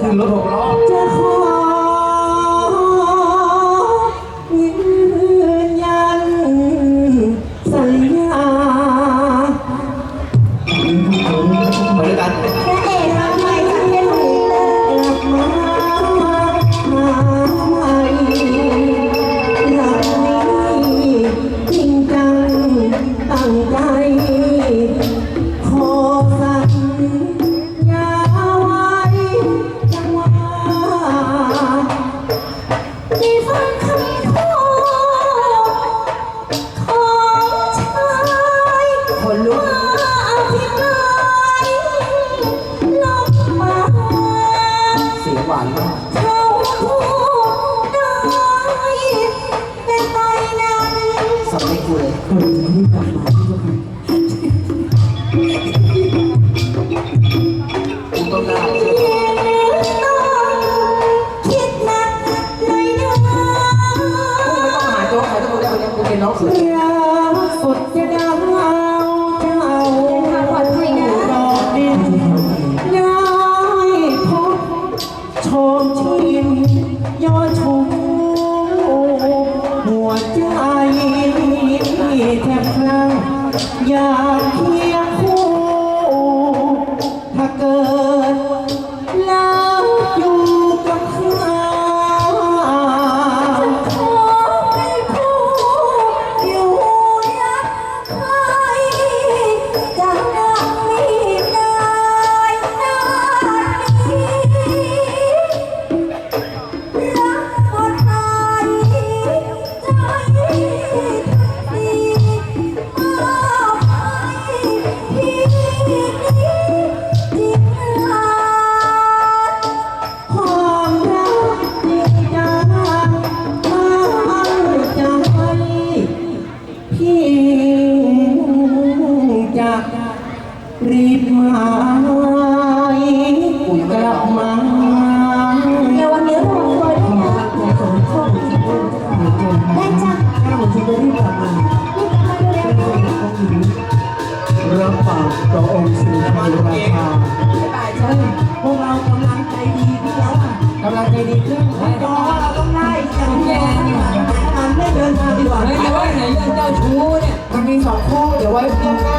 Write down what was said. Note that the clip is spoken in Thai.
ขึ้นรถหกล้อจะขอ เขาพูดได้เป็นไปนั้นสับไม่คุยกูต้องหน้าเชื่อคิดหนักหน่อยนะไม่ต้องหาโจ๊กใครต้องมาเรียกคนนี้กูเป็นน้องเสือรักสุดจะดาว แทบพลังอยากเคียง รีบมาอกลับมาในวันนี้เราคอยด้วยนะได้จ้ะถ้าผมจะรีบกลับมารีบกลับมาเร็วๆนะรับปากต่อองค์สิริราชาใช่พวกเรากำลังใจดีขึ้นแล้วอะกำลังใจดีขึ้นไม่รอเราต้องได้อย่างแย่การไม่เดินทางดีกว่าเฮ้ยแต่ว่าไหนเรื่องเจ้าชู้เนี่ยมันมีสองคู่เดี๋ยวไว้เรื่องหน้า